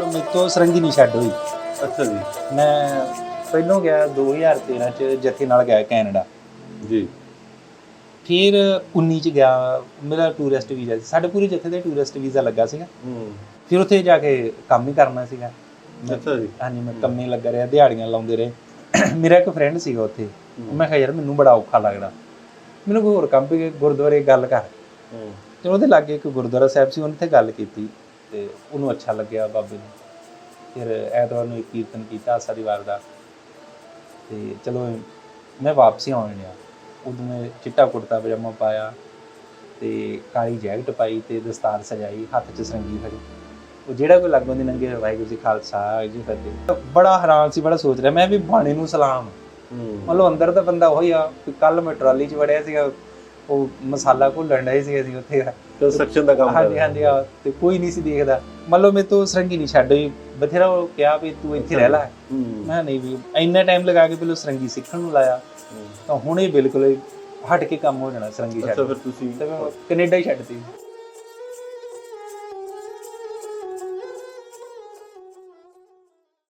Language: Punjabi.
ਲਓ ਮੇਰੇ ਤੋਂ ਸਰੰਗੀ ਨਹੀਂ ਛੱਡ ਹੋਈ। ਅੱਛਾ ਜੀ। ਮੈਂ ਪਹਿਲੋਂ ਗਿਆ 2013 ਚ ਜਥੇ ਨਾਲ ਗਿਆ ਕੈਨੇਡਾ। ਜੀ। ਫਿਰ 19 ਚ ਗਿਆ ਮੇਰਾ ਟੂਰਿਸਟ ਵੀਜ਼ਾ। ਸੀ ਸਾਡੇ ਪੂਰੇ ਜਥੇ ਦੇ ਟੂਰਿਸਟ ਵੀਜ਼ਾ ਲੱਗਾ ਸੀਗਾ। ਹੂੰ। ਫਿਰ ਉੱਥੇ ਜਾ ਕੇ ਕੰਮ ਹੀ ਕਰਨਾ ਸੀਗਾ। ਮੈਂ- ਅੱਛਾ ਜੀ। ਹਾਂਜੀ ਮੈਂ ਕੰਮੇ ਲੱਗਾ ਰਿਹਾ ਦਿਹਾੜੀਆਂ ਲਾਉਂਦੇ ਰਹੇ। ਮੇਰਾ ਇੱਕ ਫਰੈਂਡ ਸੀਗਾ ਉੱਥੇ। ਮੈਂ ਕਿਹਾ ਯਾਰ ਮੈਨੂੰ ਬੜਾ ਔਖਾ ਲੱਗਦਾ। ਮੈਨੂੰ ਕੋਈ ਹੋਰ ਕੰਮ ਵੀ ਗੁਰਦੁਆਰੇ ਗੱਲ ਕਰ। ਹੂੰ। ਤੇ ਉਹਦੇ ਲਾਗੇ ਇੱਕ ਗੁਰਦੁਆਰਾ ਸਾਹਿਬ ਸੀ ਉਹਨੇ ਤੇ ਗੱਲ ਕੀਤੀ। ਤੇ ਉਹਨੂੰ ਅੱਛਾ ਲੱਗਿਆ ਬਾਬੇ ਨੂੰ। ਫਿਰ ਐਤਵਾਰ ਨੂੰ ਇੱਕ ਕੀਰਤਨ ਕੀਤਾ ਆਸਾ ਦੀ ਵਾਰ ਦਾ। ਤੇ ਚਲੋ ਮੈਂ ਵਾਪਸੀ ਆਉਣ ਲਿਆ ਉਦੋਂ ਮੈਂ ਚਿੱਟਾ ਕੁੜਤਾ ਪਜਾਮਾ ਪਾਇਆ ਤੇ ਕਾਲੀ ਜੈਕਟ ਪਾਈ ਤੇ ਦਸਤਾਰ ਸਜਾਈ ਹੱਥ 'ਚ ਸਰੰਗੀ ਫੜੀ। ਉਹ ਜਿਹੜਾ ਕੋਈ ਲੱਗੋਂ ਦੀ ਨੰਗੇ ਵਾਹਿਗੁਰੂ ਜੀ ਖਾਲਸਾ ਜੀ ਫਤਿਹ ਬੜਾ ਹੈਰਾਨ ਸੀ ਬੜਾ ਸੋਚ ਰਿਹਾ ਮੈਂ ਵੀ ਬਾਣੀ ਨੂੰ ਸਲਾਮ। ਮਤਲਬ ਅੰਦਰ ਤਾਂ ਬੰਦਾ ਉਹੀ ਆ ਕੱਲ ਮੈਂ ਟਰਾਲੀ 'ਚ ਵੜਿਆ ਸੀਗਾ ਉਹ ਮਸਾਲਾ ਘੁੱਲਣ ਡਏ ਸੀਗੇ ਅਸੀਂ ਉੱਥੇ। ਕੰਸਟਰਕਸ਼ਨ ਦਾ ਕੰਮ ਹਾਂਜੀ ਹਾਂਜੀ ਆ ਤੇ ਕੋਈ ਨਹੀਂ ਸੀ ਦੇਖਦਾ। ਮੰਨ ਲਓ ਮੇਰੇ ਤੋਂ ਸਰੰਗੀ ਨਹੀਂ ਛੱਡ ਹੋਈ। ਬਥੇਰਾ ਉਹ ਕਿਹਾ ਵੀ ਤੂੰ ਇੱਥੇ ਰਹਿ ਲੈ। ਮੈਂ ਨਹੀਂ ਵੀ ਇੰਨਾ ਟਾਈਮ ਲਗਾ ਕੇ ਪਹਿਲਾਂ ਸਰੰਗੀ ਸਿੱਖਣ ਨੂੰ ਲਾਇਆ। ਤਾਂ ਹੁਣ ਇਹ ਬਿਲਕੁਲ ਹਟ ਕੇ ਕੰਮ ਹੋ ਜਾਣਾ ਸਰੰਗੀ ਛੱਡ ਅੱਛਾ ਫਿਰ ਤੁਸੀਂ ਮੈਂ ਕੈਨੇਡਾ ਹੀ ਛੱਡਤੀ